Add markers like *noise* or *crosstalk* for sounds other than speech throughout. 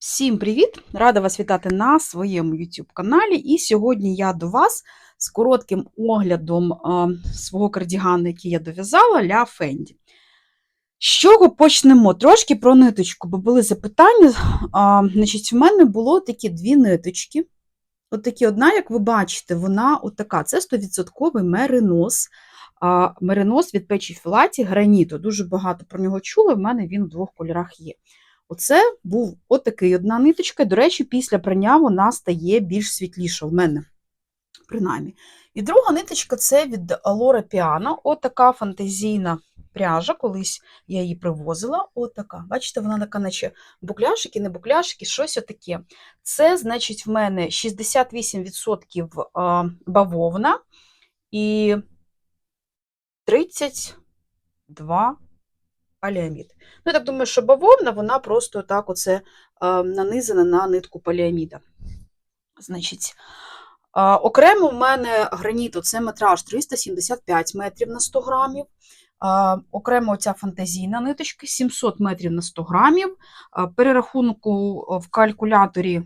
Всім привіт! Рада вас вітати на своєму YouTube каналі. І сьогодні я до вас з коротким оглядом а, свого кардігану, який я дов'язала Ля Фенді. З чого почнемо? Трошки про ниточку, бо були запитання. А, значить, в мене було такі дві ниточки. От одна, як ви бачите, вона отака. Це 100% меринос. А, меринос від печі філаті граніту. Дуже багато про нього чули. В мене він в двох кольорах є. Оце був отакий одна ниточка. До речі, після прання вона стає більш світліша в мене, принаймні. І друга ниточка це від Alora Piano. Отака фантазійна пряжа. Колись я її привозила. Отака. Бачите, вона така, наче букляшики, не букляшики, щось отаке. Це, значить, в мене 68% бавовна і 32 поліамід. Ну, я так думаю, що бавовна, вона просто так оце нанизана на нитку поліаміда. Значить, окремо в мене граніту це метраж 375 метрів на 100 грамів. Окремо ця фантазійна ниточка 700 метрів на 100 грамів. Перерахунку в калькуляторі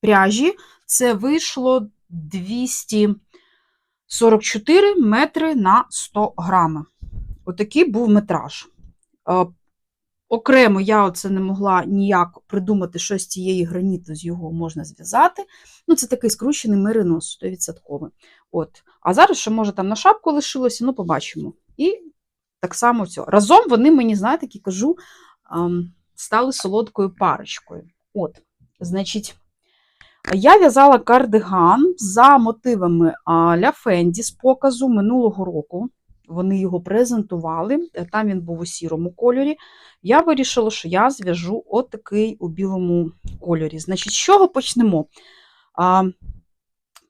пряжі це вийшло 244 метри на 100 грами. Отакий був метраж. Окремо я оце не могла ніяк придумати, що з цієї граніту з його можна зв'язати. Ну, Це такий скручений меринос 100%. От. А зараз, що може там на шапку лишилося, ну, побачимо. І так само цього. Разом вони мені, знаєте, як я кажу, стали солодкою парочкою. От, значить, я в'язала кардиган за мотивами Ля Фенді з показу минулого року. Вони його презентували, е, там він був у сірому кольорі. Я вирішила, що я зв'яжу отакий у білому кольорі. Значить, з чого почнемо? А,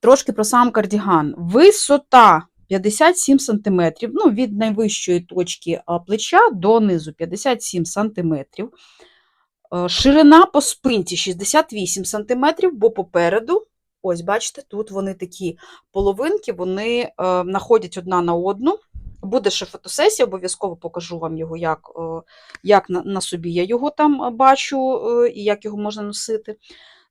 Трошки про сам кардіган. Висота 57 см, ну, від найвищої точки плеча до низу 57 см. Ширина по спинці 68 см, бо попереду, ось, бачите, тут вони такі половинки, вони е, находять одна на одну. Буде ще фотосесія, обов'язково покажу вам його, як як на, на собі я його там бачу і як його можна носити.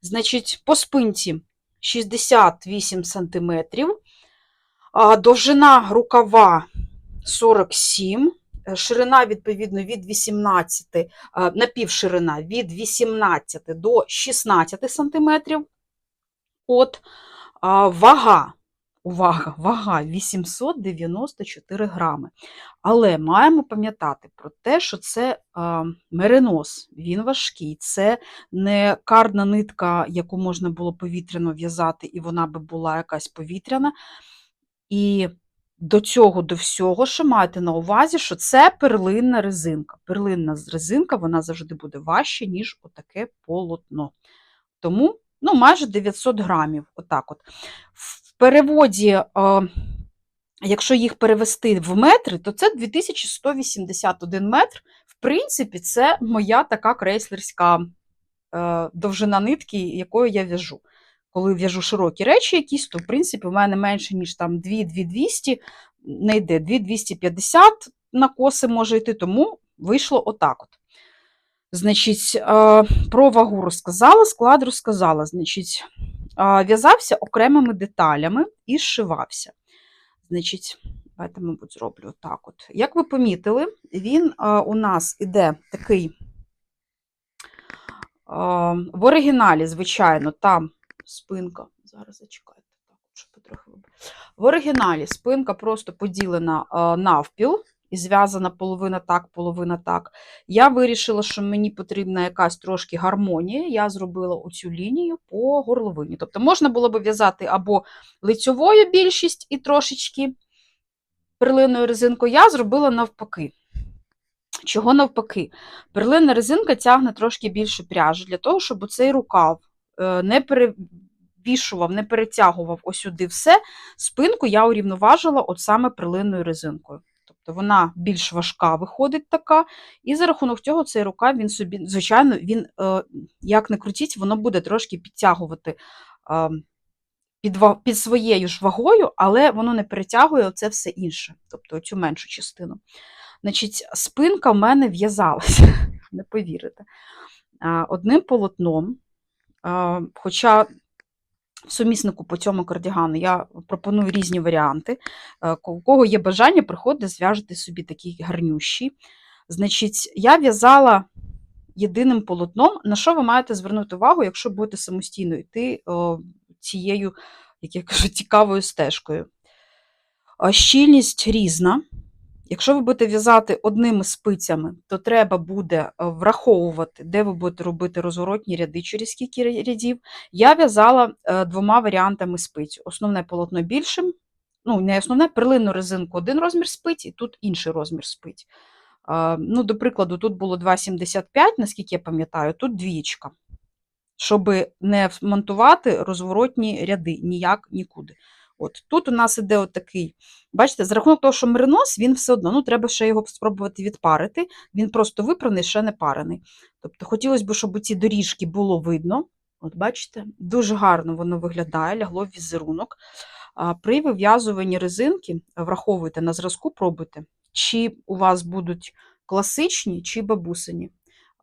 Значить, по спинці 68 см, довжина рукава 47 Ширина, відповідно, від 18, напівширина від 18 до 16 см. От, вага Увага, вага 894 грами. Але маємо пам'ятати про те, що це меринос, він важкий, це не карна нитка, яку можна було повітряно в'язати, і вона би була якась повітряна. І до цього, до всього, що маєте на увазі, що це перлинна резинка. Перлинна резинка вона завжди буде важче, ніж отаке полотно. Тому ну, майже 900 грамів. Отак от. Переводі, якщо їх перевести в метри, то це 2181 метр. В принципі, це моя така крейслерська е, довжина нитки, якою я в'яжу. Коли в'яжу широкі речі якісь, то в принципі в мене менше, ніж там 2-2200, не йде 2250 на коси може йти, тому вийшло отак. от. Значить, е, про вагу розказала, склад розказала. Значить, в'язався окремими деталями і зшивався. Значить, давайте, мабуть, зроблю отак. от. Як ви помітили, він у нас іде такий в оригіналі, звичайно, там спинка. Зараз зачекайте, так, щоб потрохи В оригіналі спинка просто поділена навпіл і зв'язана половина так, половина так. Я вирішила, що мені потрібна якась трошки гармонія. Я зробила оцю лінію по горловині. Тобто можна було б в'язати або лицьовою більшість і трошечки перлинною резинкою, я зробила навпаки. Чого навпаки? Перлинна резинка тягне трошки більше пряжі, для того, щоб цей рукав е, не перевішував, не перетягував ось сюди все. Спинку я урівноважила от саме перлинною резинкою. Тобто вона більш важка виходить така, і за рахунок цього цей рукав, він собі, звичайно, він, е, як не крутіть, воно буде трошки підтягувати е, під під своєю ж вагою, але воно не перетягує оце все інше, тобто цю меншу частину. Значить, Спинка в мене в'язалася, *laughs* не повірите. одним полотном, хоча суміснику по цьому кардігану я пропоную різні варіанти. Е, У кого є бажання, приходьте, зв'яжете собі такі гарнющі. Значить, я в'язала єдиним полотном, на що ви маєте звернути увагу, якщо будете самостійно йти цією, як я кажу, цікавою стежкою. Щільність різна. Якщо ви будете в'язати одними спицями, то треба буде е, враховувати, де ви будете робити розворотні ряди, через скільки рядів. Я в'язала е, двома варіантами спиць. Основне полотно більшим, ну, не основне, перлинну резинку один розмір спиць, і тут інший розмір спиць. Е, Ну, до прикладу, тут було 2,75, наскільки я пам'ятаю, тут двічка. Щоб не монтувати розворотні ряди ніяк нікуди. От тут у нас іде отакий. Бачите, за рахунок того, що меринос, він все одно, ну треба ще його спробувати відпарити. Він просто випраний, ще не парений. Тобто хотілося б, щоб ці доріжки було видно. От бачите, дуже гарно воно виглядає, лягло в візерунок. При вив'язуванні резинки враховуйте на зразку, пробуйте, чи у вас будуть класичні, чи бабусині.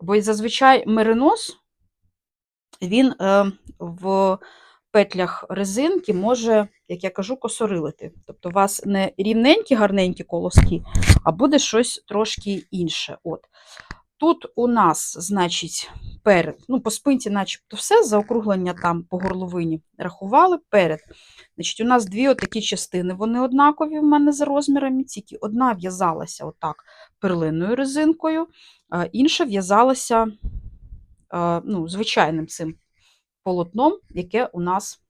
Бо зазвичай меринос, він е, в петлях резинки може, як я кажу, косорилити. Тобто у вас не рівненькі, гарненькі колоски, а буде щось трошки інше. От. Тут у нас, значить, перед, ну, по спинці, начебто, все, заокруглення там по горловині рахували перед. Значить, у нас дві отакі частини, вони однакові в мене за розмірами, тільки одна в'язалася отак перлинною резинкою, інша в'язалася ну, звичайним цим полотном, яке у нас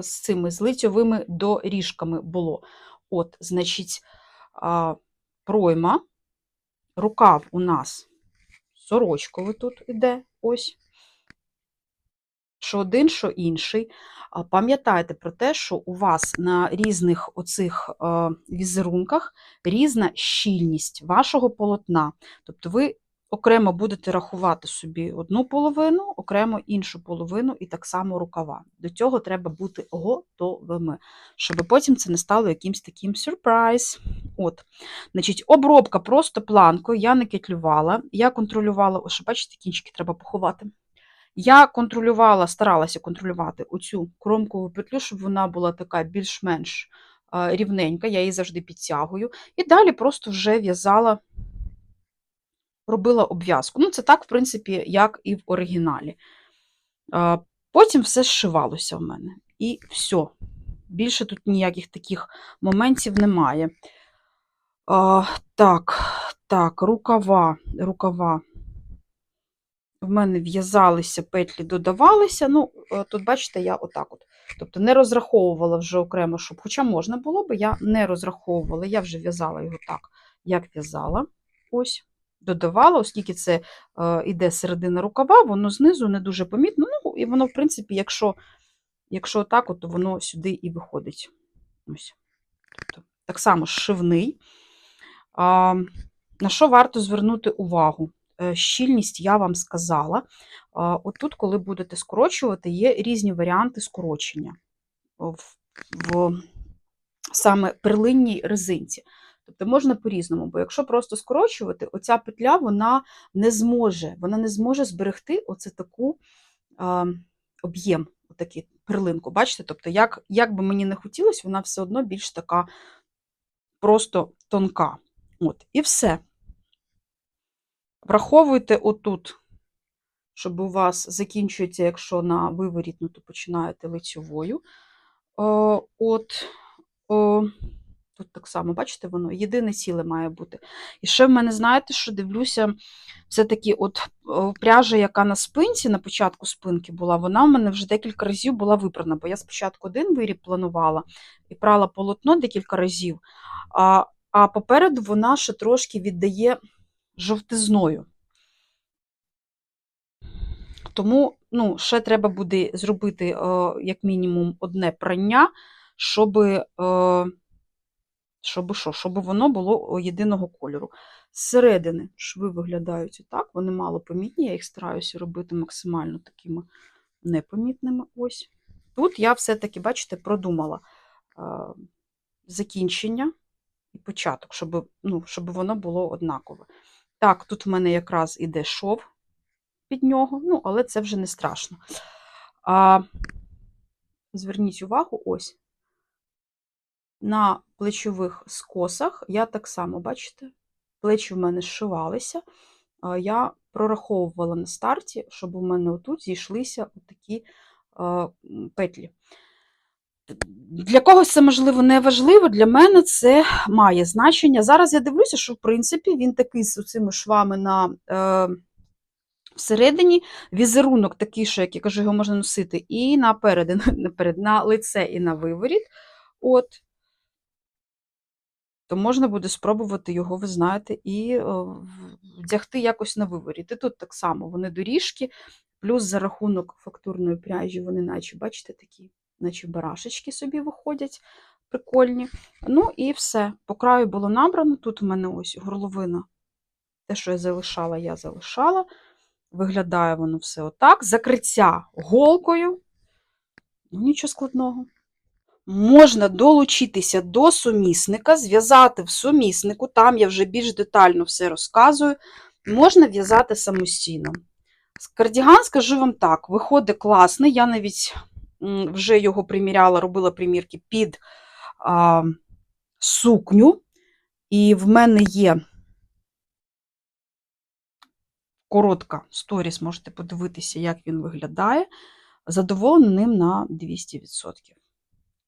з цими з доріжками було. От, значить, пройма, рукав у нас сорочковий тут іде, ось. Що один, що інший. Пам'ятайте про те, що у вас на різних оцих візерунках різна щільність вашого полотна. Тобто ви окремо будете рахувати собі одну половину, окремо іншу половину і так само рукава. До цього треба бути готовими, щоб потім це не стало якимсь таким сюрприз. От. Значить, обробка просто планкою, я не кетлювала, я контролювала, що бачите, кінчики треба поховати. Я контролювала, старалася контролювати оцю кромкову петлю, щоб вона була така більш-менш рівненька, я її завжди підтягую. І далі просто вже в'язала, робила обв'язку. Ну, це так, в принципі, як і в оригіналі. Потім все зшивалося в мене. І все. Більше тут ніяких таких моментів немає. Так, так, рукава, рукава. В мене в'язалися, петлі додавалися. Ну, е, тут, бачите, я отак от. Тобто не розраховувала вже окремо, щоб, хоча можна було би, я не розраховувала, я вже в'язала його так, як в'язала. Ось, додавала, оскільки це е, іде середина рукава, воно знизу не дуже помітно. Ну, і воно, в принципі, якщо, якщо так, от, то воно сюди і виходить. Ось. Тобто, так само шивний. А, на що варто звернути увагу? Е, Щільність я вам сказала. Отут, коли будете скорочувати, є різні варіанти скорочення в, в саме перлинній резинці. Тобто можна по-різному, бо якщо просто скорочувати, оця петля вона не зможе, вона не зможе зберегти оце таку об'єм, отакий перлинку. Бачите? Тобто, як, як би мені не хотілося, вона все одно більш така просто тонка. От, і все. Враховуйте отут, щоб у вас закінчується, якщо на виворітну, то починаєте лицьовою. О, от, о, тут так само, бачите, воно єдине ціле має бути. І ще в мене, знаєте, що дивлюся, все-таки от пряжа, яка на спинці, на початку спинки була, вона в мене вже декілька разів була випрана, бо я спочатку один виріб планувала і прала полотно декілька разів, а, а попереду вона ще трошки віддає жовтизною. Тому ну, ще треба буде зробити, е, як мінімум, одне прання, щоб, е, щоб, що, щоб воно було єдиного кольору. Зсередини шви виглядають отак, вони мало помітні, я їх стараюся робити максимально такими непомітними. Ось. Тут я все-таки, бачите, продумала закінчення і початок, щоб, ну, щоб воно було однакове. Так, тут в мене якраз іде шов. під нього, ну, але це вже не страшно. А, зверніть увагу, ось. На плечових скосах я так само, бачите, плечі в мене зшивалися. Я прораховувала на старті, щоб у мене отут зійшлися такі петлі. Для когось це, можливо, не важливо, для мене це має значення. Зараз я дивлюся, що, в принципі, він такий з цими швами на е, всередині. Візерунок такий, що, як я кажу, його можна носити і наперед, наперед, на лице, і на виворіт. От. То можна буде спробувати його, ви знаєте, і е, вдягти якось на виворіт. І тут так само вони доріжки, плюс за рахунок фактурної пряжі, вони, наче, бачите, такі наче барашечки собі виходять прикольні. Ну і все. По краю було набрано. Тут у мене ось горловина. Те, що я залишала, я залишала. Виглядає воно все отак. Закриття голкою. Ну, нічого складного. Можна долучитися до сумісника, зв'язати в суміснику, там я вже більш детально все розказую. Можна в'язати самостійно. Кардіган, скажу вам так, виходить класний. Я навіть вже його приміряла, робила примірки під а, сукню, і в мене є коротка сторіс, можете подивитися, як він виглядає. Задоволена ним на 200%.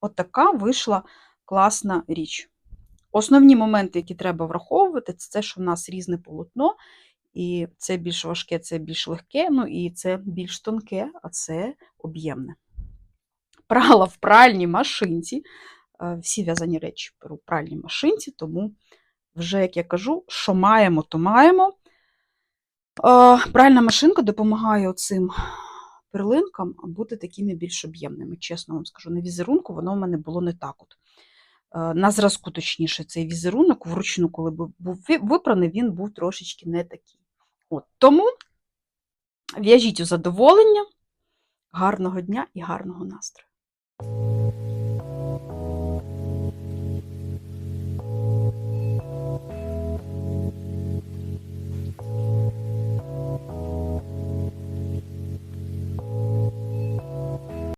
От така вийшла класна річ. Основні моменти, які треба враховувати, це те, що в нас різне полотно, і це більш важке, це більш легке, ну і це більш тонке, а це об'ємне прала в пральній машинці. Е, всі в'язані речі беру в пральній машинці, тому вже, як я кажу, що маємо, то маємо. Е, пральна машинка допомагає цим перлинкам бути такими більш об'ємними. Чесно вам скажу, на візерунку воно в мене було не так. от. Е, на зразку, точніше, цей візерунок вручну, коли був випраний, він був трошечки не такий. От, Тому в'яжіть у задоволення, гарного дня і гарного настрою!